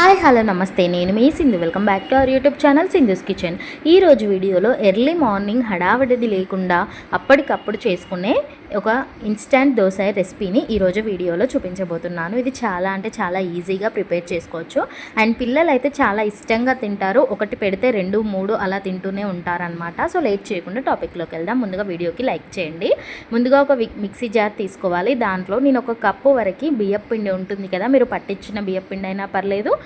Hi hello namaste. నేను మీ Sindhu. Welcome back to our YouTube channel Sindhu's kitchen ఈరోజు వీడియోలో early morning హడావిడిది లేకుండా అప్పటికప్పుడు చేసుకునే ఒక ఇన్స్టంట్ దోశ రెసిపీని ఈరోజు వీడియోలో చూపించబోతున్నాను. ఇది చాలా అంటే చాలా ఈజీగా ప్రిపేర్ చేసుకోవచ్చు. అండ్ పిల్లలు అయితే చాలా ఇష్టంగా తింటారు. ఒకటి పెడితే రెండు మూడు అలా తింటూనే ఉంటారనమాట సో లేట్ చేయకుండా టాపిక్లోకి వెళ్దాం. ముందుగా వీడియోకి లైక్ చేయండి. ముందుగా ఒక వి- మిక్సీ జార్ తీసుకోవాలి. దాంట్లో నేను ఒక కప్పు వరకు బియ్యపిండి ఉంటుంది కదా మీరు పట్టించిన బియ్యపిండి అయినా పర్లేదు.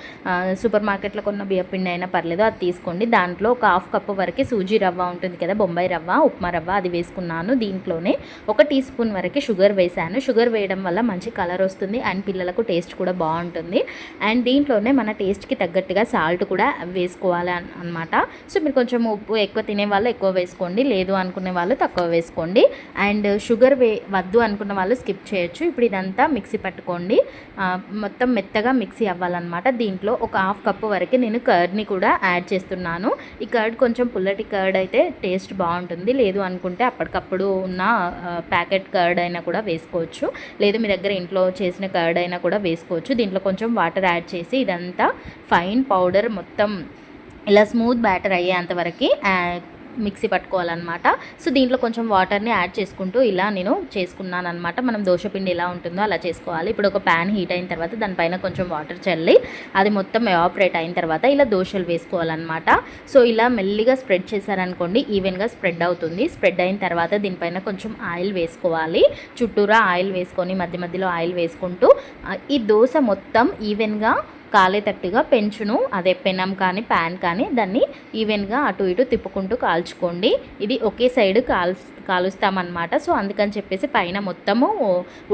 సూపర్ మార్కెట్లో కొన్న బియ్యం పిండి అయినా పర్లేదు అది తీసుకోండి. దాంట్లో ఒక హాఫ్ కప్పు వరకు సూజీ రవ్వ ఉంటుంది కదా బొంబాయి రవ్వ ఉప్మా రవ్వ అది వేసుకున్నాను దీంట్లోనే. ఒక టీ స్పూన్ వరకు షుగర్ వేసాను షుగర్ వేయడం వల్ల మంచి కలర్ వస్తుంది అండ్ పిల్లలకు టేస్ట్ కూడా బాగుంటుంది. అండ్ దీంట్లోనే మన టేస్ట్కి తగ్గట్టుగా సాల్ట్ కూడా వేసుకోవాలి అనమాట సో మీరు కొంచెం ఉప్పు ఎక్కువ తినే వాళ్ళు ఎక్కువ వేసుకోండి లేదు అనుకునే వాళ్ళు తక్కువ వేసుకోండి. అండ్ షుగర్ వే వద్దు అనుకున్న వాళ్ళు స్కిప్ చేయొచ్చు. ఇప్పుడు ఇదంతా మిక్సీ పట్టుకోండి. మొత్తం మెత్తగా మిక్సీ అవ్వాలన్నమాట. దీంట్లో ఒక హాఫ్ కప్పు వరకు నేను కర్డ్ని కూడా యాడ్ చేస్తున్నాను. ఈ కర్డ్ కొంచెం పుల్లటి కర్డ్ అయితే టేస్ట్ బాగుంటుంది. లేదు అనుకుంటే అప్పటికప్పుడు ఉన్న ప్యాకెట్ కర్డ్ అయినా కూడా వేసుకోవచ్చు. లేదు మీ దగ్గర ఇంట్లో చేసిన కర్డ్ అయినా కూడా వేసుకోవచ్చు. దీంట్లో కొంచెం వాటర్ యాడ్ చేసి ఇదంతా ఫైన్ పౌడర్ మొత్తం ఇలా స్మూత్ బ్యాటర్ అయ్యేంతవరకు మిక్సీ పట్టుకోవాలన్నమాట. సో దీంట్లో కొంచెం వాటర్ని యాడ్ చేసుకుంటూ ఇలా నేను చేసుకున్నాను అనమాట మనం దోశపిండి ఎలా ఉంటుందో అలా చేసుకోవాలి. ఇప్పుడు ఒక ప్యాన్ హీట్ అయిన తర్వాత దానిపైన కొంచెం వాటర్ చల్లి అది మొత్తం ఎవాపరేట్ అయిన తర్వాత ఇలా దోశలు వేసుకోవాలన్నమాట. సో ఇలా మెల్లిగా స్ప్రెడ్ చేశారనుకోండి ఈవెన్గా స్ప్రెడ్ అవుతుంది. స్ప్రెడ్ అయిన తర్వాత దీనిపైన కొంచెం ఆయిల్ వేసుకోవాలి. చుట్టూరా ఆయిల్ వేసుకొని మధ్య మధ్యలో ఆయిల్ వేసుకుంటూ ఈ దోశ మొత్తం ఈవెన్గా కాలేటట్టుగా పెంచును. అదే పెనం కానీ ప్యాన్ కానీ దాన్ని ఈవెన్గా అటు ఇటు తిప్పుకుంటూ కాల్చుకోండి. ఇది ఒకే సైడ్ కాల్ కాలుస్తామన్నమాట. సో అందుకని చెప్పేసి పైన మొత్తము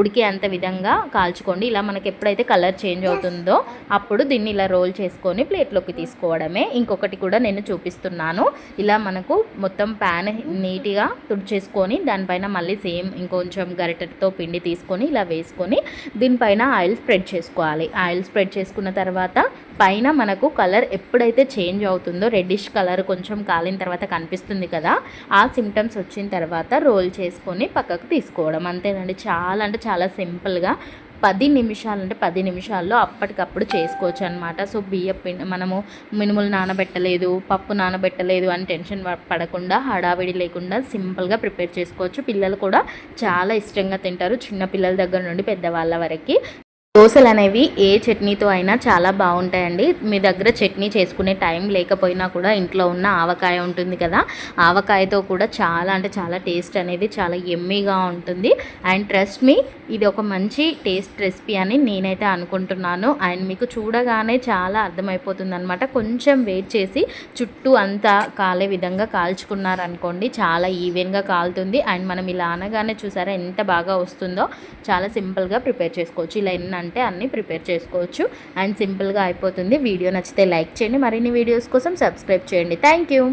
ఉడికే అంత విధంగా కాల్చుకోండి. ఇలా మనకి ఎప్పుడైతే కలర్ చేంజ్ అవుతుందో అప్పుడు దీన్ని ఇలా రోల్ చేసుకొని ప్లేట్లోకి తీసుకోవడమే. ఇంకొకటి కూడా నేను చూపిస్తున్నాను. ఇలా మనకు మొత్తం ప్యాన్ నీట్గా తుడిచేసుకొని దానిపైన మళ్ళీ సేమ్ ఇంకొంచెం గరిటెతో పిండి తీసుకొని ఇలా వేసుకొని దీనిపైన ఆయిల్ స్ప్రెడ్ చేసుకోవాలి. ఆయిల్ స్ప్రెడ్ చేసుకున్న తర్వాత తర్వాత పైన మనకు కలర్ ఎప్పుడైతే చేంజ్ అవుతుందో రెడ్డిష్ కలర్ కొంచెం కాలిన తర్వాత కనిపిస్తుంది కదా ఆ సిమ్టమ్స్ వచ్చిన తర్వాత రోల్ చేసుకొని పక్కకు తీసుకోవడం. అంతేనండి. చాలా అంటే చాలా సింపుల్గా పది నిమిషాలు అంటే పది నిమిషాల్లో అప్పటికప్పుడు చేసుకోవచ్చు అనమాట సో బియ్య పిండి మనము మినుములు నానబెట్టలేదు పప్పు నానబెట్టలేదు అని టెన్షన్ పడకుండా హడావిడి లేకుండా సింపుల్గా ప్రిపేర్ చేసుకోవచ్చు. పిల్లలు కూడా చాలా ఇష్టంగా తింటారు. చిన్న పిల్లల దగ్గర నుండి పెద్దవాళ్ళ వరకు. దోశలు అనేవి ఏ చట్నీతో అయినా చాలా బాగుంటాయండి. మీ దగ్గర చట్నీ చేసుకునే టైం లేకపోయినా కూడా ఇంట్లో ఉన్న ఆవకాయ ఉంటుంది కదా ఆవకాయతో కూడా చాలా అంటే చాలా టేస్ట్ అనేది చాలా ఎమ్మీగా ఉంటుంది. అండ్ ట్రస్ట్ మీ ఇది ఒక మంచి టేస్ట్ రెసిపీ అని నేనైతే అనుకుంటున్నాను. అండ్ మీకు చూడగానే చాలా అర్థమైపోతుంది అనమాట కొంచెం వెయిట్ చేసి చుట్టూ అంతా కాలే విధంగా కాల్చుకున్నారనుకోండి చాలా ఈవెన్గా కాలుతుంది. అండ్ మనం ఇలా అనగానే చూసారా ఎంత బాగా వస్తుందో. చాలా సింపుల్గా ప్రిపేర్ చేసుకోవచ్చు. ఇలా అంటే అన్నీ ప్రిపేర్ చేసుకోవచ్చు. అండ్ సింపుల్గా అయిపోతుంది. వీడియో నచ్చితే లైక్ చేయండి. మరిన్ని వీడియోస్ కోసం సబ్స్క్రైబ్ చేయండి. Thank you.